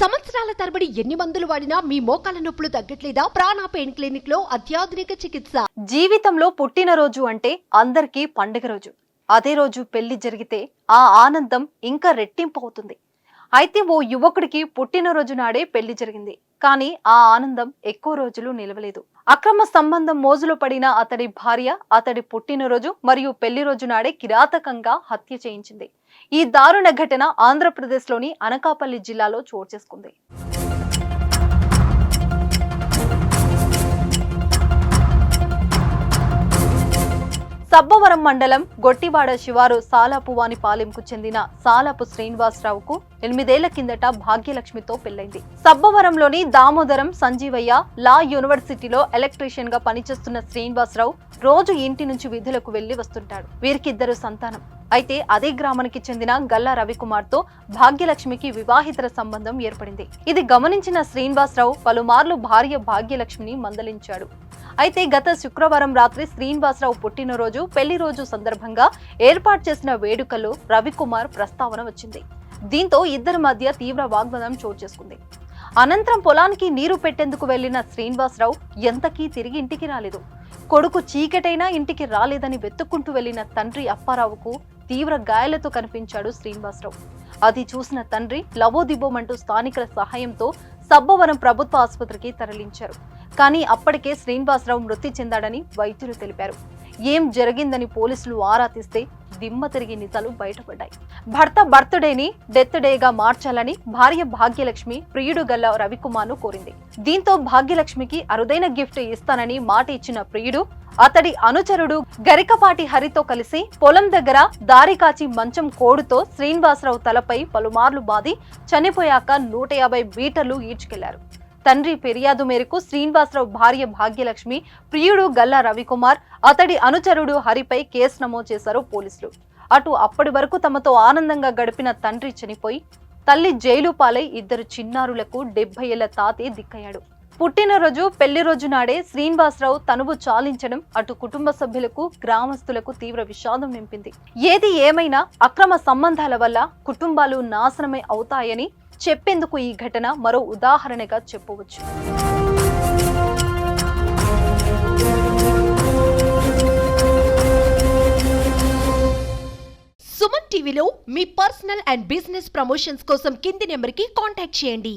సంవత్సరాల తరబడి ఎన్ని మందులు వాడినా మీ మోకాల నొప్పులు తగ్గట్లేదా? ప్రాణ పెయిన్ క్లినిక్లో అత్యాధునిక చికిత్స. జీవితంలో పుట్టినరోజు అంటే అందరికీ పండుగ రోజు. అదే రోజు పెళ్ళి జరిగితే ఆ ఆనందం ఇంకా రెట్టింపు అవుతుంది. అయితే ఓ యువకుడికి పుట్టినరోజు నాడే పెళ్ళి జరిగింది. కానీ ఆ ఆనందం ఎక్కువ రోజులు నిలవలేదు. అక్రమ సంబంధం మోజులో పడిన అతడి భార్య అతడి పుట్టినరోజు మరియు పెళ్ళి రోజు నాడే కిరాతకంగా హత్య చేయించింది. ఈ దారుణ ఘటన ఆంధ్రప్రదేశ్లోని అనకాపల్లి జిల్లాలో చోటు చేసుకుంది. సబ్బవరం మండలం గొట్టివాడ శివారు సాలాపువాని పాలెంకు చెందిన సాలాపు శ్రీనివాసరావుకు ఎనిమిదేళ్ళ కిందట భాగ్యలక్ష్మితో పెళ్ళైంది సబ్బవరంలోని దామోదరం సంజీవయ్య లా యూనివర్సిటీలో ఎలక్ట్రీషియన్గా పనిచేస్తున్న శ్రీనివాసరావు రోజు ఇంటి నుంచి విధులకు వెళ్ళి వస్తుంటాడు. వీరికిద్దరు సంతానం. అయితే అదే గ్రామానికి చెందిన గల్లా రవికుమార్తో భాగ్యలక్ష్మికి వివాహితర సంబంధం ఏర్పడింది. ఇది గమనించిన శ్రీనివాసరావు పలుమార్లు భార్య భాగ్యలక్ష్మిని మందలించాడు. అయితే గత శుక్రవారం రాత్రి శ్రీనివాసరావు పుట్టినరోజు పెళ్ళి రోజు సందర్భంగా ఏర్పాటు చేసిన వేడుకలో రవికుమార్ ప్రస్తావన వచ్చింది. దీంతో ఇద్దరి మధ్య తీవ్ర వాగ్వాదం చోటు చేసుకుంది. అనంతరం పొలానికి నీరు పెట్టేందుకు వెళ్ళిన శ్రీనివాసరావు ఎంతకీ తిరిగి ఇంటికి రాలేదు. కొడుకు చీకటైనా ఇంటికి రాలేదని వెతుక్కుంటూ వెళ్ళిన తండ్రి అప్పారావుకు తీవ్ర గాయాలతో కనిపించాడు శ్రీనివాసరావు. అది చూసిన తండ్రి లవోదిబోమంటూ స్థానికుల సహాయంతో సబ్బవరం ప్రభుత్వ ఆసుపత్రికి తరలించారు. కానీ అప్పటికే శ్రీనివాసరావు మృతి చెందాడని వైద్యులు తెలిపారు. ఏం జరిగిందని పోలీసులు ఆరా తీస్తే దిమ్మ తిరిగి నిజాలు బయటపడ్డాయి. భర్త బర్త్డేని డెత్ డేగా మార్చాలని భార్య భాగ్యలక్ష్మి ప్రియుడు గల్ల రవికుమార్ను కోరింది. దీంతో భాగ్యలక్ష్మికి అరుదైన గిఫ్ట్ ఇస్తానని మాట ఇచ్చిన ప్రియుడు అతడి అనుచరుడు గరికపాటి హరితో కలిసి పొలం దగ్గర దారి కాచి మంచం కోడుతో శ్రీనివాసరావు తలపై పలుమార్లు బాది చనిపోయాక నూట యాభై మీటర్లు ఈడ్చుకెళ్ళారు. తండ్రి ఫిర్యాదు మేరకు శ్రీనివాసరావు భార్య భాగ్యలక్ష్మి ప్రియుడు గల్లా రవికుమార్ అతడి అనుచరుడు హరిపై కేసు నమోదు చేశారు పోలీసులు. అటు అప్పటి వరకు తమతో ఆనందంగా గడిపిన తండ్రి చనిపోయి తల్లి జైలు పాలై ఇద్దరు చిన్నారులకు డెబ్బై ఏళ్ళ తాతే దిక్కయ్యాడు. పుట్టినరోజు పెళ్ళి రోజు నాడే శ్రీనివాసరావు తనువు చాలించడం అటు కుటుంబ సభ్యులకు గ్రామస్తులకు తీవ్ర విషాదం నింపింది. ఏది ఏమైనా అక్రమ సంబంధాల వల్ల కుటుంబాలు నాశనమై అవుతాయని చెప్పేందుకు ఈ ఘటన మరో ఉదాహరణగా చెప్పవచ్చు. సుమన్ టీవీలో మీ పర్సనల్ అండ్ బిజినెస్ ప్రమోషన్స్ కోసం కింది నెంబర్కి కాంటాక్ట్ చేయండి.